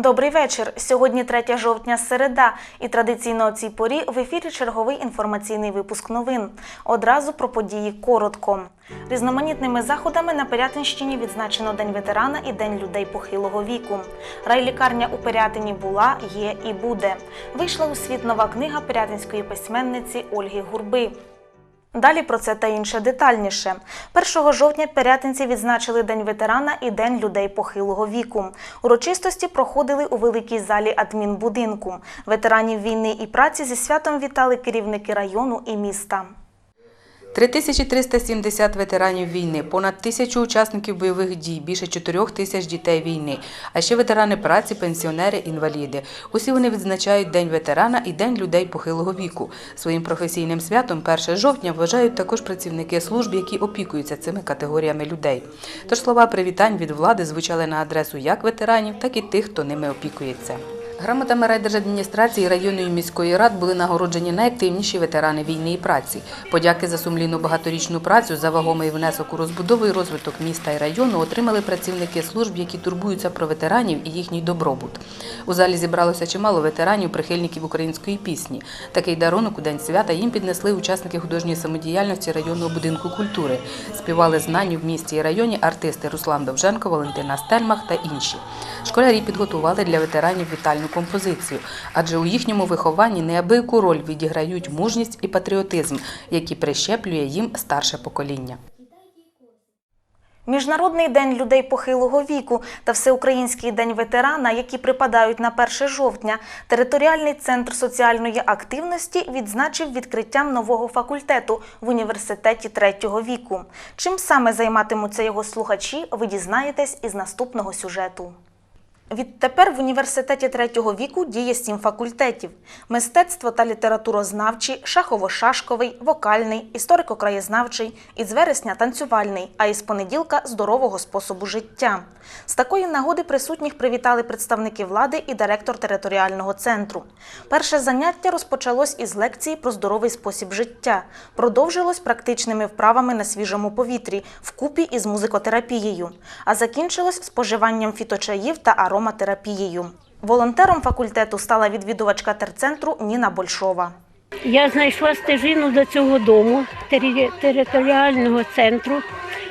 Добрий вечір. Сьогодні 3 жовтня, середа, і традиційно о цій порі в ефірі черговий інформаційний випуск новин. Одразу про події коротко. Різноманітними заходами на Пирятинщині відзначено День ветерана і День людей похилого віку. Райлікарня у Пирятині була, є і буде. Вийшла у світ нова книга пирятинської письменниці Ольги Гурби. Далі про це та інше детальніше. 1 жовтня пирятинці відзначили День ветерана і День людей похилого віку. Урочистості проходили у великій залі адмінбудинку. Ветеранів війни і праці зі святом вітали керівники району і міста. 3370 ветеранів війни, понад тисячу учасників бойових дій, більше 4 тисяч дітей війни, а ще ветерани праці, пенсіонери, інваліди. Усі вони відзначають День ветерана і День людей похилого віку. Своїм професійним святом 1 жовтня вважають також працівники служб, які опікуються цими категоріями людей. Тож слова привітань від влади звучали на адресу як ветеранів, так і тих, хто ними опікується. Грамотами райдержадміністрації районної міської рад були нагороджені найактивніші ветерани війни і праці. Подяки за сумлінну багаторічну працю, за вагомий внесок у розбудову і розвиток міста і району отримали працівники служб, які турбуються про ветеранів і їхній добробут. У залі зібралося чимало ветеранів, прихильників української пісні. Такий дарунок у день свята їм піднесли учасники художньої самодіяльності районного будинку культури. Співали знані в місті і районі артисти Руслан Довженко, Валентина Стельмах та інші. Школярі підготували для ветеранів вітальну композицію, адже у їхньому вихованні неабияку роль відіграють мужність і патріотизм, які прищеплює їм старше покоління. Міжнародний день людей похилого віку та Всеукраїнський день ветерана, які припадають на 1 жовтня, територіальний центр соціальної активності відзначив відкриттям нового факультету в університеті третього віку. Чим саме займатимуться його слухачі, ви дізнаєтесь із наступного сюжету. Відтепер в університеті третього віку діє сім факультетів: мистецтво та літературознавчий, шахово-шашковий, вокальний, історико-краєзнавчий, із вересня танцювальний, а із понеділка здорового способу життя. З такої нагоди присутніх привітали представники влади і директор територіального центру. Перше заняття розпочалось із лекції про здоровий спосіб життя, продовжилось практичними вправами на свіжому повітрі вкупі із музикотерапією, а закінчилось споживанням фіточаїв та ароматерапією. Волонтером факультету стала відвідувачка терцентру Ніна Большова. Я знайшла стежину до цього дому територіального центру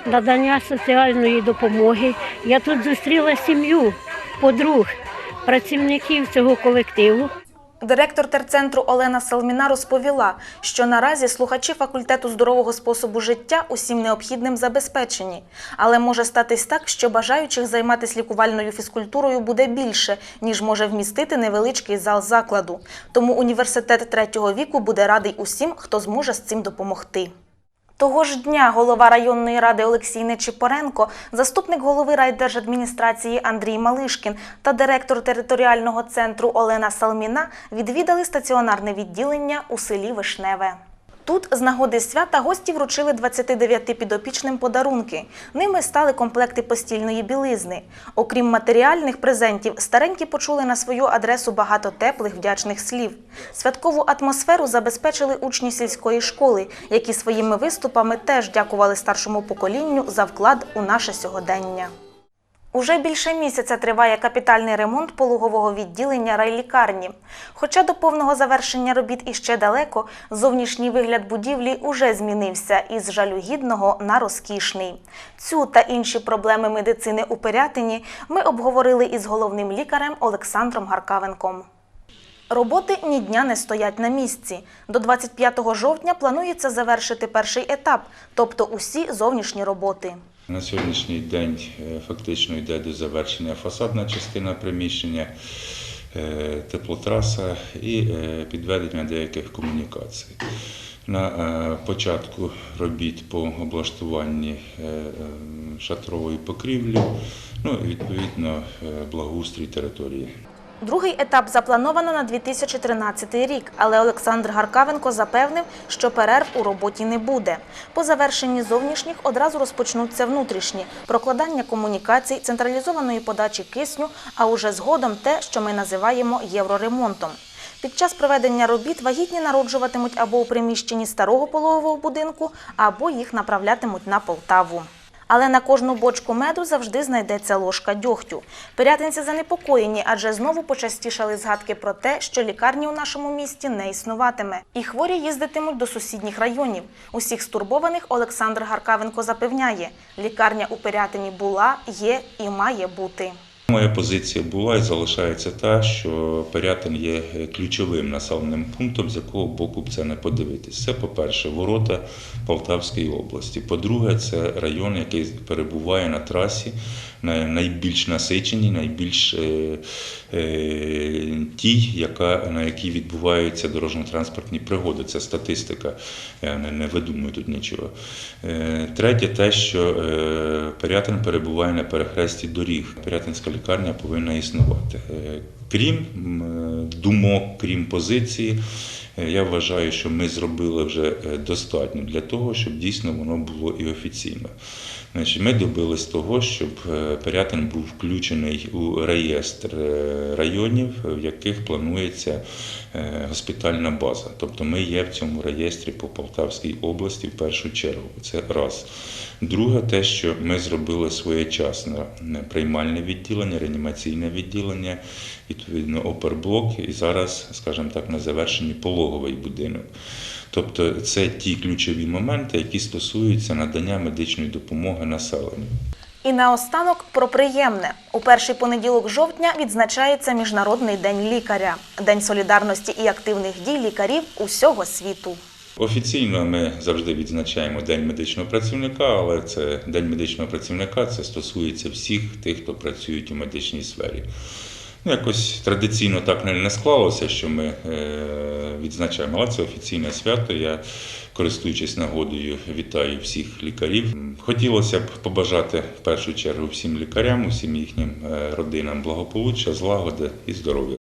надання соціальної допомоги. Я тут зустріла сім'ю, подруг, працівників цього колективу. Директор терцентру Олена Салміна розповіла, що наразі слухачі факультету здорового способу життя усім необхідним забезпечені, але може статись так, що бажаючих займатися лікувальною фізкультурою буде більше, ніж може вмістити невеличкий зал закладу. Тому університет третього віку буде радий усім, хто зможе з цим допомогти. Того ж дня голова районної ради Олексій Нечипоренко, заступник голови райдержадміністрації Андрій Малишкін та директор територіального центру Олена Салміна відвідали стаціонарне відділення у селі Вишневе. Тут з нагоди свята гості вручили 29 підопічним подарунки. Ними стали комплекти постільної білизни. Окрім матеріальних презентів, старенькі почули на свою адресу багато теплих вдячних слів. Святкову атмосферу забезпечили учні сільської школи, які своїми виступами теж дякували старшому поколінню за вклад у наше сьогодення. Уже більше місяця триває капітальний ремонт пологового відділення райлікарні. Хоча до повного завершення робіт іще далеко, зовнішній вигляд будівлі уже змінився із жалюгідного на розкішний. Цю та інші проблеми медицини у Пирятині ми обговорили із головним лікарем Олександром Гаркавенком. Роботи ні дня не стоять на місці. До 25 жовтня планується завершити перший етап, тобто усі зовнішні роботи. На сьогоднішній день е, фактично йде до завершення фасадна частина приміщення, е, теплотраса і е, підведення деяких комунікацій. На початку робіт по облаштуванні е, е, шатрової покрівлі, ну і відповідно благоустрій території. Другий етап заплановано на 2013 рік, але Олександр Гаркавенко запевнив, що перерв у роботі не буде. По завершенні зовнішніх одразу розпочнуться внутрішні прокладання комунікацій, централізованої подачі кисню, а уже згодом те, що ми називаємо євроремонтом. Під час проведення робіт вагітні народжуватимуть або у приміщенні старого пологового будинку, або їх направлятимуть на Полтаву. Але на кожну бочку меду завжди знайдеться ложка дьогтю. Пирятинці занепокоєні, адже знову почастішали згадки про те, що лікарні у нашому місті не існуватиме. І хворі їздитимуть до сусідніх районів. Усіх стурбованих Олександр Гаркавенко запевняє, лікарня у Пирятині була, є і має бути. Моя позиція була і залишається та, що Пирятин є ключовим населеним пунктом, з якого боку б це не подивитись. Це, по-перше, ворота Полтавської області. По-друге, це район, який перебуває на трасі, на- найбільш насиченій, найбільш е, е, тій, яка, на якій відбуваються дорожньо-транспортні пригоди. Це статистика. Я не, видумую тут нічого. Е, Третє, те, що Пирятин перебуває на перехресті доріг. Пирятинська лікарня повинна існувати. Е, Крім е, думок, крім позиції, е, я вважаю, що ми зробили вже достатньо для того, щоб дійсно воно було і офіційно. Значить, ми добились того, щоб Пирятин був включений у реєстр районів, в яких планується госпітальна база. Тобто ми є в цьому реєстрі по Полтавській області в першу чергу. Це раз. Друге, те, що ми зробили своєчасно приймальне відділення, реанімаційне відділення, відповідно оперблок, і зараз, скажімо так, на завершенні пологовий будинок. Тобто це ті ключові моменти, які стосуються надання медичної допомоги населенню. І наостанок про приємне. У перший понеділок жовтня відзначається Міжнародний день лікаря, день солідарності і активних дій лікарів усього світу. Офіційно ми завжди відзначаємо День медичного працівника, але це День медичного працівника це стосується всіх тих, хто працюють у медичній сфері. Ну, якось традиційно так не, не склалося, що ми е, відзначаємо, але це офіційне свято. Я, користуючись нагодою, вітаю всіх лікарів. Хотілося б побажати в першу чергу всім лікарям, усім їхнім е, родинам благополуччя, злагоди і здоров'я.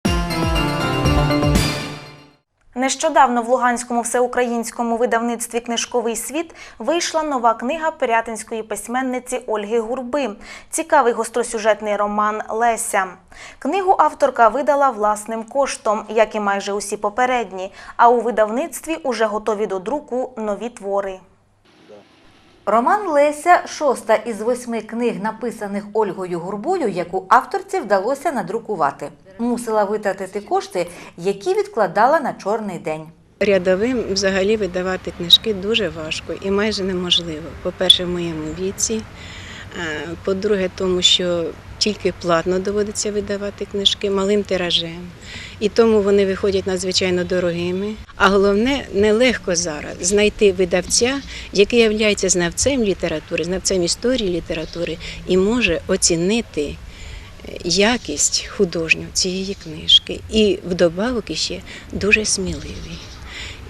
Нещодавно в Луганському всеукраїнському видавництві Книжковий світ вийшла нова книга пирятинської письменниці Ольги Гурби. Цікавий гостросюжетний роман Леся. Книгу авторка видала власним коштом, як і майже усі попередні. А у видавництві уже готові до друку нові твори. Роман Леся шоста із восьми книг, написаних Ольгою Гурбою, яку авторці вдалося надрукувати. Мусила витратити кошти, які відкладала на чорний день. Рядовим взагалі видавати книжки дуже важко і майже неможливо. По-перше, в моєму віці. Е, По-друге, тому що тільки платно доводиться видавати книжки малим тиражем. І тому вони виходять надзвичайно дорогими. А головне, нелегко зараз знайти видавця, який є знавцем літератури, знавцем історії літератури і може оцінити якість художню цієї книжки. І вдобавок ще дуже сміливий.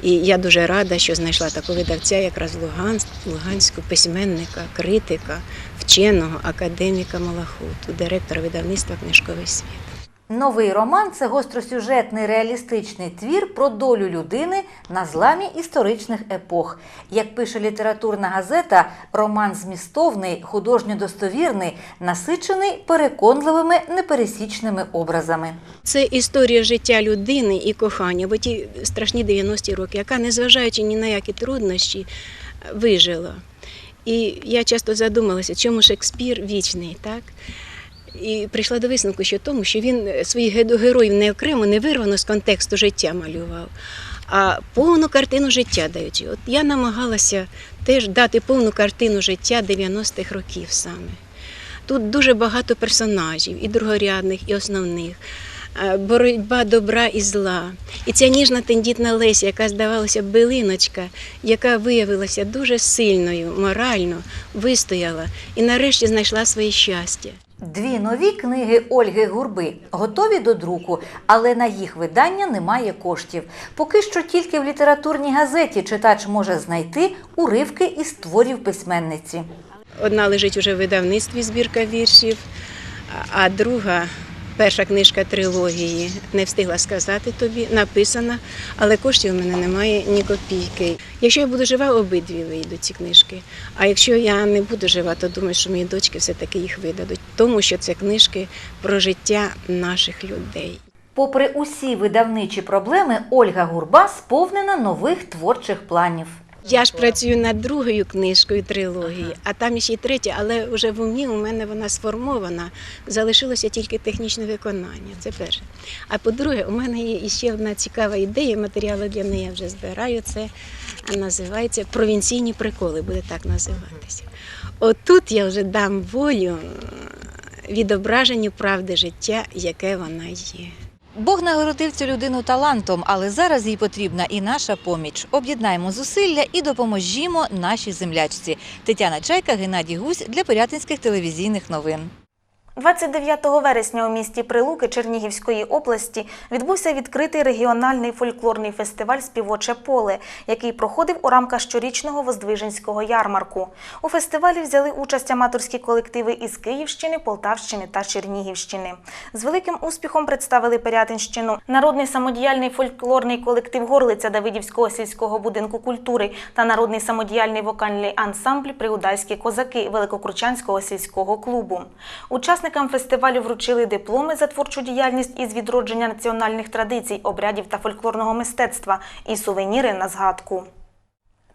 І я дуже рада, що знайшла такого видавця, якраз Луганськ, Луганську письменника, критика, вченого академіка Малахуту, директора видавництва Книжковий світ. Новий роман це гостросюжетний реалістичний твір про долю людини на зламі історичних епох. Як пише літературна газета, роман змістовний, художньо достовірний, насичений переконливими непересічними образами. Це історія життя людини і кохання, бо ті страшні 90-ті роки, яка, незважаючи ні на які труднощі, вижила. І я часто задумалася, чому Шекспір вічний, так? І прийшла до висновку, що тому, що він своїх героїв не окремо, не вирвано з контексту життя малював, а повну картину життя даючи. От я намагалася теж дати повну картину життя 90-х років саме. Тут дуже багато персонажів, і другорядних, і основних. Е, Боротьба добра і зла. І ця ніжна тендітна Леся, яка здавалася билиночка, яка виявилася дуже сильною, морально, вистояла і нарешті знайшла своє щастя. Дві нові книги Ольги Гурби готові до друку, але на їх видання немає коштів. Поки що тільки в літературній газеті читач може знайти уривки із творів письменниці. Одна лежить уже в видавництві збірка віршів, а- друга, перша книжка трилогії, не встигла сказати тобі, написана, але коштів у мене немає ні копійки. Якщо я буду жива, обидві вийдуть ці книжки. А якщо я не буду жива, то думаю, що мої дочки все-таки їх видадуть, тому що це книжки про життя наших людей. Попри усі видавничі проблеми, Ольга Гурба сповнена нових творчих планів. Я ж працюю над другою книжкою трилогії, а там ще й третя, але вже в умі у мене вона сформована. Залишилося тільки технічне виконання. Це перше. А по-друге, у мене є ще одна цікава ідея. Матеріали для неї я вже збираю. Це називається провінційні приколи, буде так називатися. Отут я вже дам волю е, відображенню правди життя, яке вона є. Бог нагородив цю людину талантом, але зараз їй потрібна і наша поміч. Об'єднаємо зусилля і допоможімо нашій землячці. Тетяна Чайка, Геннадій Гусь для Порятинських телевізійних новин. 29 вересня у місті Прилуки Чернігівської області відбувся відкритий регіональний фольклорний фестиваль Співоче поле, який проходив у рамках щорічного Воздвиженського ярмарку. У фестивалі взяли участь аматорські колективи із Київщини, Полтавщини та Чернігівщини. З великим успіхом представили Пирятинщину народний самодіяльний фольклорний колектив Горлиця Давидівського сільського будинку культури та народний самодіяльний вокальний ансамбль Приудальські козаки Великокручанського сільського клубу. Учасникам фестивалю вручили дипломи за творчу діяльність із відродження національних традицій, обрядів та фольклорного мистецтва і сувеніри на згадку.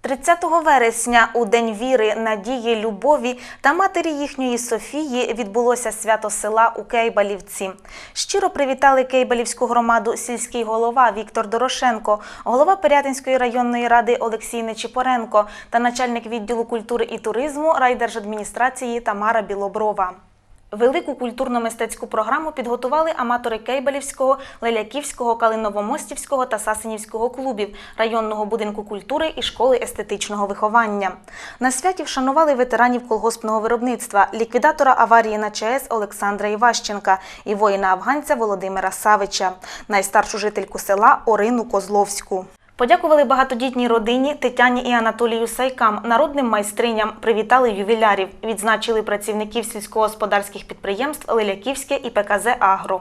30 вересня у День віри, надії, любові та матері їхньої Софії відбулося свято села у Кейбалівці. Щиро привітали Кейбалівську громаду сільський голова Віктор Дорошенко, голова Пирятинської районної ради Олексій Нечіпоренко та начальник відділу культури і туризму райдержадміністрації Тамара Білоброва. Велику культурно-мистецьку програму підготували аматори Кейбалівського, Леляківського, Калиново-Мостівського та Сасинівського клубів, районного будинку культури і школи естетичного виховання. На святі вшанували ветеранів колгоспного виробництва, ліквідатора аварії на ЧАЕС Олександра Іващенка і воїна-афганця Володимира Савича, найстаршу жительку села Орину Козловську. Подякували багатодітній родині Тетяні і Анатолію Сайкам, народним майстриням, привітали ювілярів, відзначили працівників сільськогосподарських підприємств Леляківське і ПКЗ Агро.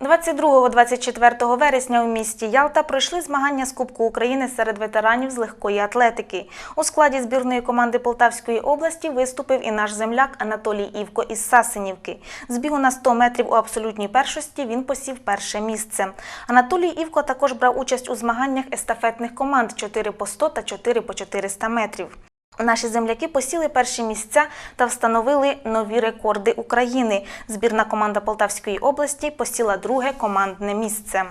22-24 вересня у місті Ялта пройшли змагання з Кубку України серед ветеранів з легкої атлетики. У складі збірної команди Полтавської області виступив і наш земляк Анатолій Івко із Сасинівки. З бігу на 100 метрів у абсолютній першості він посів перше місце. Анатолій Івко також брав участь у змаганнях естафетних команд 4 по 100 та 4 по 400 метрів. Наші земляки посіли перші місця та встановили нові рекорди України. Збірна команда Полтавської області посіла друге командне місце.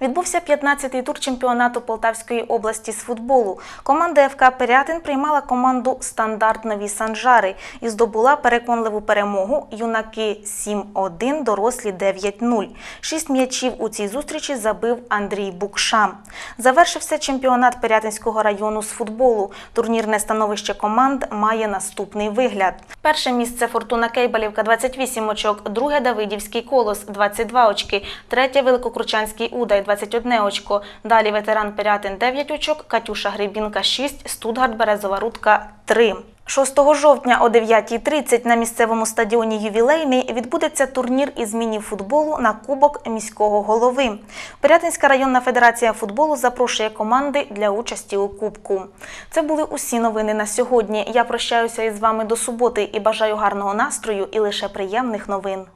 Відбувся 15-й тур чемпіонату Полтавської області з футболу. Команда ФК Пирятин приймала команду Стандарт Нові Санжари і здобула переконливу перемогу юнаки 7-1, дорослі 9-0. Шість м'ячів у цій зустрічі забив Андрій Букша. Завершився чемпіонат Пирятинського району з футболу. Турнірне становище команд має наступний вигляд. Перше місце Фортуна Кейбалівка 28 очок, друге Давидівський колос 22 очки, третє Великокручанський Удай 21 очко. Далі ветеран Пирятин 9 очок, Катюша Грибінка 6, Студгарт Березова Рудка 3. 6 жовтня о 9.30 на місцевому стадіоні Ювілейний відбудеться турнір із міні-футболу на Кубок міського голови. Пирятинська районна федерація футболу запрошує команди для участі у Кубку. Це були усі новини на сьогодні. Я прощаюся із вами до суботи і бажаю гарного настрою і лише приємних новин.